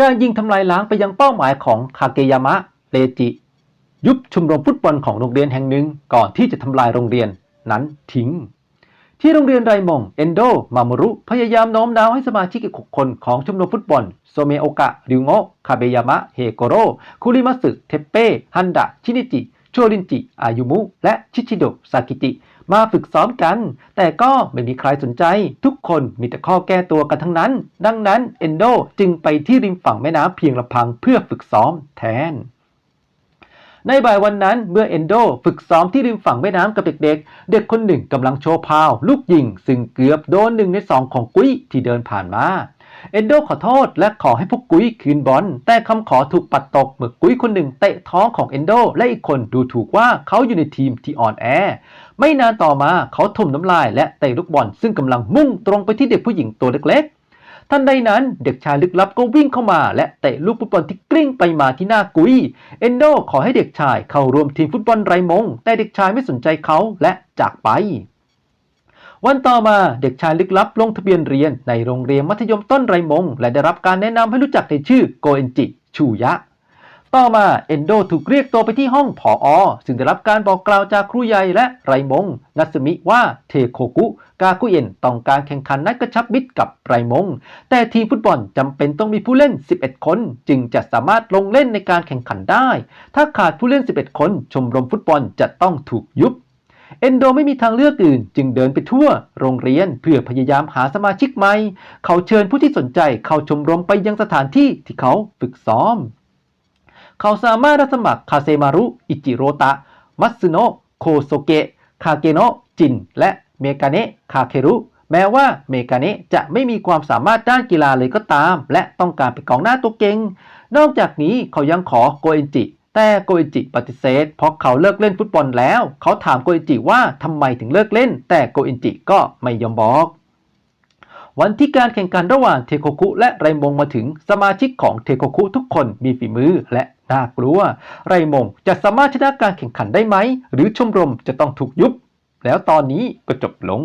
การยิงทำลายล้างไปยังเป้าหมายของคาเกยามะเรจิ ยุบชมรมฟุตบอลของโรงเรียนแห่งหนึ่งก่อนที่จะทำลายโรงเรียนนั้นทิ้ง ที่โรงเรียนไรมงเอนโดมามุรุพยายามโน้มน้าวให้สมาชิกอีกหกคนของชมรมฟุตบอล โซเมโอกะ ริวโงะคาเบยามะ เฮโกโรคุริมัสึเทเป้ฮันดะ ชินิจิ โชรินจิ อายุมุ และชิชิโดะซากิจิมาฝึกซ้อมกัน แต่ก็ไม่มีใครสนใจ ทุกคนมีแต่ข้อแก้ตัวกันทั้งนั้น ดังนั้นเอนโดจึงไปที่ริมฝั่งแม่น้ำเพียงลำพังเพื่อฝึกซ้อมแทนในบ่ายวันนั้นเมื่อเอนโดฝึกซ้อมที่ริมฝั่งแม่น้ำกับเด็กๆ เด็กคนหนึ่งกำลังโชว์พาว ลูกยิง ซึ่งเกือบโดนหนึ่งในสองของกุ้ยที่เดินผ่านมา เอนโดขอโทษและขอให้พวกกุ้ยคืนบอลแต่คำขอถูกปัดตกเมื่อกุ้ยคนหนึ่งเตะท้องของเอนโดและอีกคนดูถูกว่าเขาอยู่ในทีมที่อ่อนแอ ไม่นานต่อมาเขาถมน้ำลายและเตะลูกบอลซึ่งกำลังมุ่งตรงไปที่เด็กผู้หญิงตัวเล็กๆทันใดนั้นเด็กชายลึกลับก็วิ่งเข้ามา และเตะลูกฟุตบอลที่กลิ้งไปมาที่หน้ากุย เอนโดขอให้เด็กชายเข้าร่วมทีมฟุตบอลไรมง แต่เด็กชายไม่สนใจเขาและจากไป วันต่อมาเด็กชายลึกลับลงทะเบียนเรียนในโรงเรียนมัธยมต้นไรมง และได้รับการแนะนำให้รู้จักในชื่อโกเอนจิ ชูยะ ต่อมาเอนโดถูกเรียกตัวไปที่ห้องผออซึ่งได้รับการบอกกล่าวจากครูใหญ่และไรมง นัสมิว่าเทโคกุ กาคุเอ็นต้องการแข่งขันนัดกระชับมิตรกับไรมง แต่ทีมฟุตบอลจำเป็นต้องมีผู้เล่น 11 คน จึงจะสามารถลงเล่นในการแข่งขันได้ ถ้าขาดผู้เล่น 11 คน ชมรมฟุตบอลจะต้องถูกยุบ เอนโดไม่มีทางเลือกอื่น จึงเดินไปทั่ว โรงเรียนเพื่อพยายามหาสมาชิกใหม่ เขาเชิญผู้ที่สนใจเข้าชมรมไปยังสถานที่ที่เขาฝึกซ้อม เขาสามารถรับสมัครคาเซมารุ อิจิโรตะ มัตสึโนะ โคโซเกะ คาเกโนะ จิน และเมกาเนะ คาเครุ แม้ว่าเมกาเนะจะไม่มีความสามารถด้านกีฬาเลยก็ตาม และต้องการเป็นกองหน้าตัวเก่ง นอกจากนี้เขายังขอโกเอนจิ แต่โกอนจิปฏิเสธเพราะเขาเลิกเล่นฟุตบอลแล้ว เขาถามโกอนจิว่าทำไมถึงเลิกเล่น แต่โกอนจิก็ไม่ยอมบอก วันที่การแข่งขันระหว่างเทโคคุและไรมงมาถึงสมาชิกของเทโคคุทุกคนมีฝีมือและน่ากลัว ไรมงจะสามารถชนะการแข่งขันได้ไหม หรือชมรมจะต้องถูกยุบ แล้วตอนนี้ก็จบลง